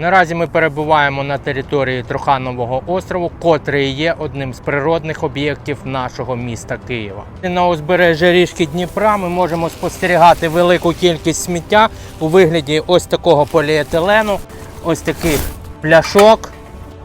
Наразі ми перебуваємо на території Труханового острову, котрий є одним з природних об'єктів нашого міста Києва. На узбережжі річки Дніпра ми можемо спостерігати велику кількість сміття у вигляді ось такого поліетилену, ось таких пляшок.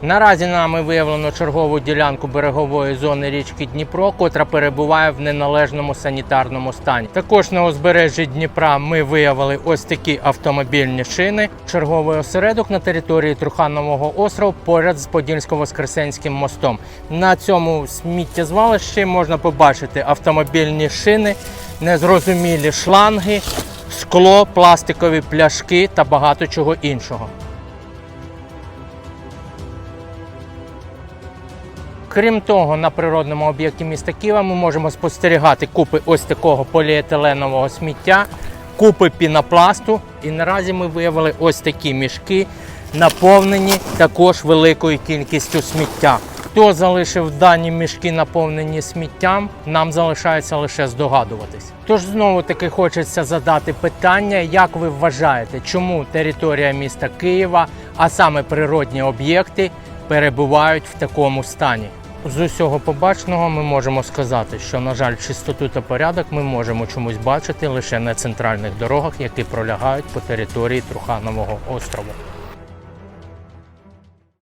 Наразі нами виявлено чергову ділянку берегової зони річки Дніпро, котра перебуває в неналежному санітарному стані. Також на узбережжі Дніпра ми виявили ось такі автомобільні шини. Черговий осередок на території Труханового острову поряд з Подільсько-Воскресенським мостом. На цьому сміттєзвалищі можна побачити автомобільні шини, незрозумілі шланги, скло, пластикові пляшки та багато чого іншого. Крім того, на природному об'єкті міста Києва ми можемо спостерігати купи ось такого поліетиленового сміття, купи пінопласту. І наразі ми виявили ось такі мішки, наповнені також великою кількістю сміття. Хто залишив дані мішки наповнені сміттям, нам залишається лише здогадуватись. Тож знову таки хочеться задати питання, як ви вважаєте, чому територія міста Києва, а саме природні об'єкти, перебувають в такому стані. З усього побаченого ми можемо сказати, що, на жаль, чистоту та порядок ми можемо чомусь бачити лише на центральних дорогах, які пролягають по території Труханового острову.